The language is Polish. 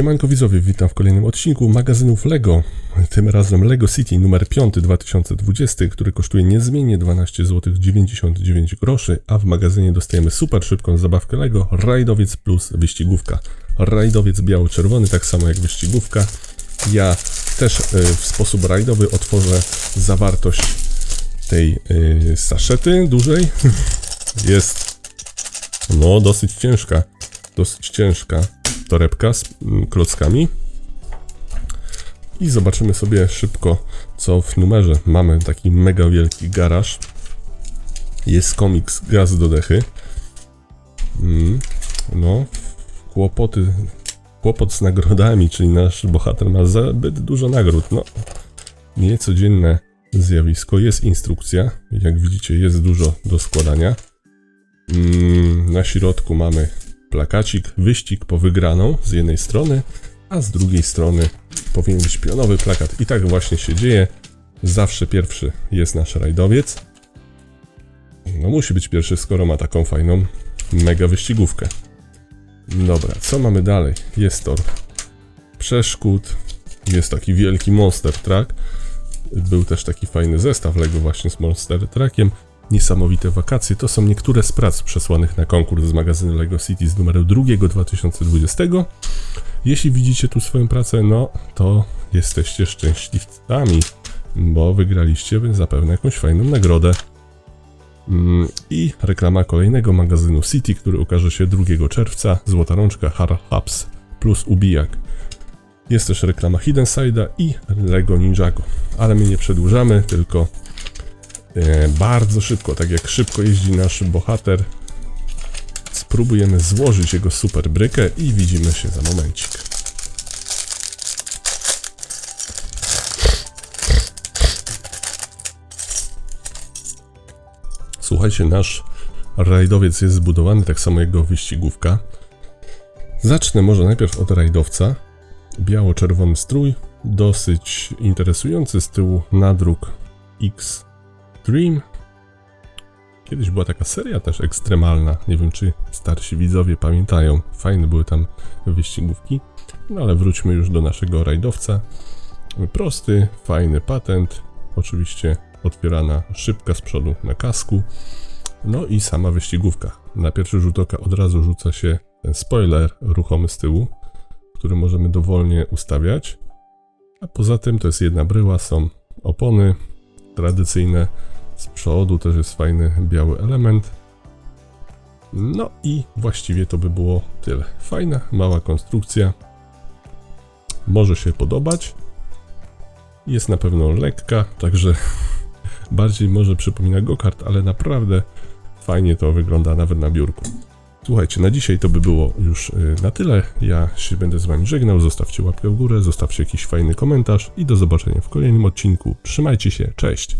Siemanko widzowie, witam w kolejnym odcinku magazynów LEGO. Tym razem LEGO City numer 5 2020, który kosztuje niezmiennie 12 zł 99 groszy, a w magazynie dostajemy super szybką zabawkę LEGO Rajdowiec plus wyścigówka. Rajdowiec biało-czerwony, tak samo jak wyścigówka. Ja też y, w sposób rajdowy otworzę zawartość tej y, saszety dużej. Jest no dosyć ciężka, dosyć ciężka torebka z mm, klockami. I zobaczymy sobie szybko, co w numerze. Mamy taki mega wielki garaż. Jest komiks Gaz do dechy. Mm, no, kłopoty, kłopot z nagrodami, czyli nasz bohater ma zbyt dużo nagród. No, niecodzienne zjawisko. Jest instrukcja. Jak widzicie, jest dużo do składania. Mm, na środku mamy plakacik, wyścig po wygraną z jednej strony, a z drugiej strony powinien być pionowy plakat. I tak właśnie się dzieje. Zawsze pierwszy jest nasz rajdowiec. No musi być pierwszy, skoro ma taką fajną mega wyścigówkę. Dobra, co mamy dalej? Jest tor przeszkód, jest taki wielki Monster Truck. Był też taki fajny zestaw Lego właśnie z Monster Truckiem. Niesamowite wakacje to są niektóre z prac przesłanych na konkurs z magazynu LEGO City z numeru 2 2020. Jeśli widzicie tu swoją pracę, no to jesteście szczęśliwcami, bo wygraliście zapewne jakąś fajną nagrodę. Mm, I reklama kolejnego magazynu City, który ukaże się 2 czerwca. Złota rączka, Har Hubs plus ubijak. Jest też reklama Hidden Side'a i Lego Ninjago. Ale my nie przedłużamy, tylko bardzo szybko, tak jak szybko jeździ nasz bohater, spróbujemy złożyć jego super brykę i widzimy się za momencik. Słuchajcie, nasz rajdowiec jest zbudowany tak samo jego wyścigówka. Zacznę może najpierw od rajdowca. Biało-czerwony strój, dosyć interesujący z tyłu nadruk X Dream. Kiedyś była taka seria też ekstremalna. Nie wiem, czy starsi widzowie pamiętają. Fajne były tam wyścigówki. No ale wróćmy już do naszego rajdowca. Prosty, fajny patent. Oczywiście otwierana szybka z przodu na kasku. No i sama wyścigówka. Na pierwszy rzut oka od razu rzuca się ten spoiler ruchomy z tyłu, który możemy dowolnie ustawiać. A poza tym to jest jedna bryła, są opony tradycyjne. Z przodu też jest fajny biały element. No i właściwie to by było tyle. Fajna, mała konstrukcja. Może się podobać. Jest na pewno lekka, także bardziej może przypomina go-kart, ale naprawdę fajnie to wygląda nawet na biurku. Słuchajcie, na dzisiaj to by było już y, na tyle. Ja się będę z Wami żegnał. Zostawcie łapkę w górę, zostawcie jakiś fajny komentarz i do zobaczenia w kolejnym odcinku. Trzymajcie się, cześć!